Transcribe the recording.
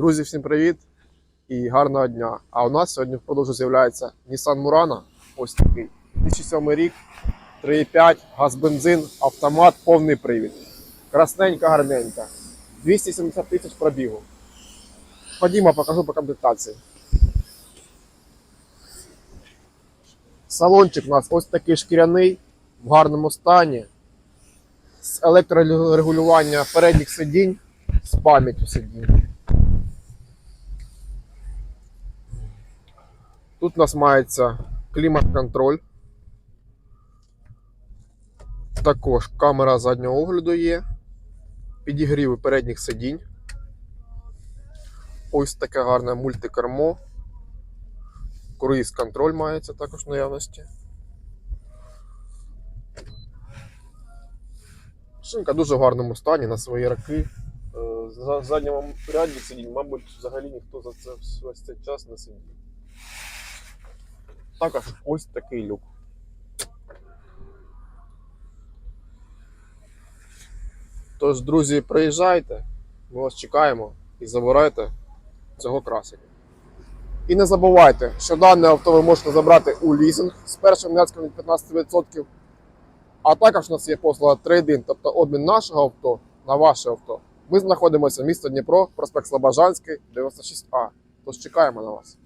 Друзі, всім привіт і гарного дня. А у нас сьогодні в продажу з'являється Nissan Murano. Ось такий. 2007 рік, 3,5, газ бензин, автомат, повний привід. Красненька, гарненька. 270 тисяч пробігу. Ходімо, покажу по комплектації. Салончик у нас ось такий шкіряний, в гарному стані. З електрорегулювання передніх сидінь, з пам'яттю сидінь. Тут у нас мається клімат-контроль. Також камера заднього огляду є. Підігріви передніх сидінь. Ось таке гарне мультикермо. Круїз контроль мається також в наявності. Шинка дуже в гарному стані на свої роки. Е, За задньому ряді сидінь, мабуть, взагалі ніхто за це весь цей час не сидів. Також ось такий люк. Тож, друзі, приїжджайте, ми вас чекаємо і забирайте цього красення. І не забувайте, що дане авто ви можете забрати у лізинг з першим внеском від 15%. А також у нас є послуга трейдин, тобто обмін нашого авто на ваше авто. Ми знаходимося в місто Дніпро, проспект Слобожанський, 96А. Тож чекаємо на вас.